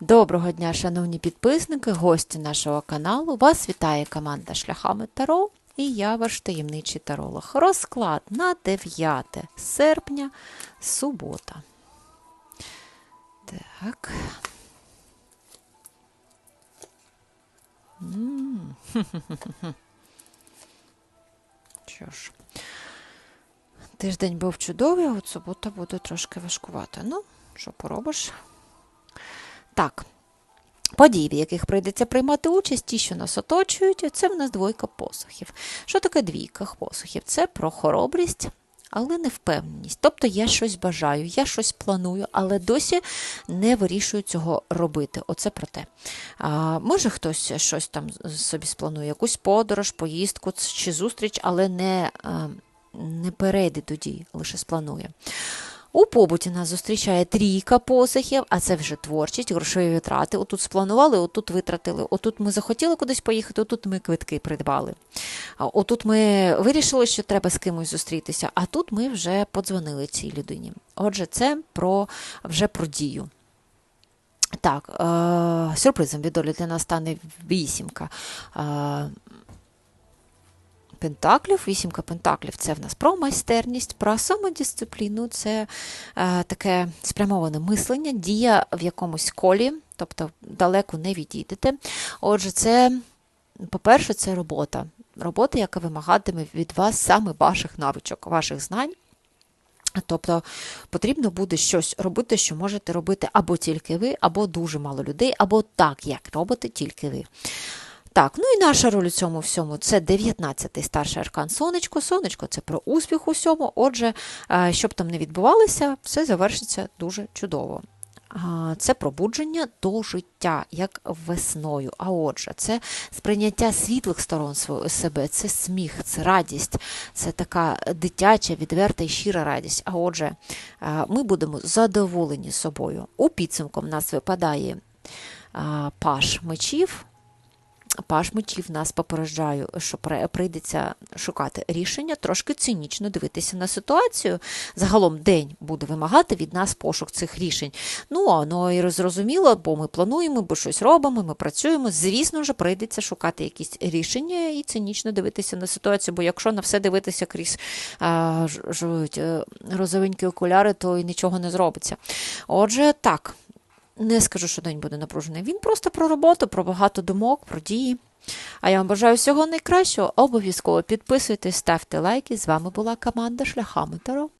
Доброго дня, шановні підписники, гості нашого каналу. Вас вітає команда Шляхами Таро і я ваш таємничий таролог. Розклад на 9 серпня, субота. Так. Що ж, тиждень був чудовий, а от субота буде трошки важкувата. Ну, що поробиш? Так. Події, в яких прийдеться приймати участь, ті, що нас оточують, це в нас двойка посухів. Що таке двійка посухів? Це про хоробрість, але не впевненість. Тобто я щось бажаю, я щось планую, але досі не вирішую цього робити. Оце про те. А, може хтось щось там собі спланує, якусь подорож, поїздку чи зустріч, але не, не перейде до дії, лише спланує. У побуті нас зустрічає трійка посихів, а це вже творчість, грошові витрати. Отут спланували, отут витратили. Отут ми захотіли кудись поїхати, отут ми квитки придбали. Отут ми вирішили, що треба з кимось зустрітися, а тут ми вже подзвонили цій людині. Отже, це про, вже про дію. Так, е- сюрпризом від долі для нас стане вісімка. Е- Пентаклів, вісімка пентаклів це в нас про майстерність, про самодисципліну, це е, таке спрямоване мислення, дія в якомусь колі, тобто далеко не відійдете. Отже, це, по-перше, це робота. Робота, яка вимагатиме від вас саме ваших навичок, ваших знань. Тобто потрібно буде щось робити, що можете робити або тільки ви, або дуже мало людей, або так, як робите тільки ви. Так, ну і наша роль у цьому всьому це 19-й старший аркан сонечко. Сонечко це про успіх у всьому. Отже, е, щоб там не відбувалося, все завершиться дуже чудово. Це пробудження до життя, як весною. А отже, це сприйняття світлих сторон себе, це сміх, це радість, це така дитяча, відверта і щира радість. А отже, е, ми будемо задоволені собою. У підсумку в нас випадає а, паш мечів. Паш мечів нас попереджаю, що прийдеться шукати рішення, трошки цинічно дивитися на ситуацію. Загалом день буде вимагати від нас пошук цих рішень. Ну, воно і зрозуміло, бо ми плануємо, бо щось робимо, ми працюємо. Звісно ж, прийдеться шукати якісь рішення і цинічно дивитися на ситуацію, бо якщо на все дивитися крізь а, ж, розовенькі окуляри, то і нічого не зробиться. Отже, так. Не скажу, що день буде напружений. Він просто про роботу, про багато думок, про дії. А я вам бажаю всього найкращого. Обов'язково підписуйтесь, ставте лайки. З вами була команда Шляхами Таро.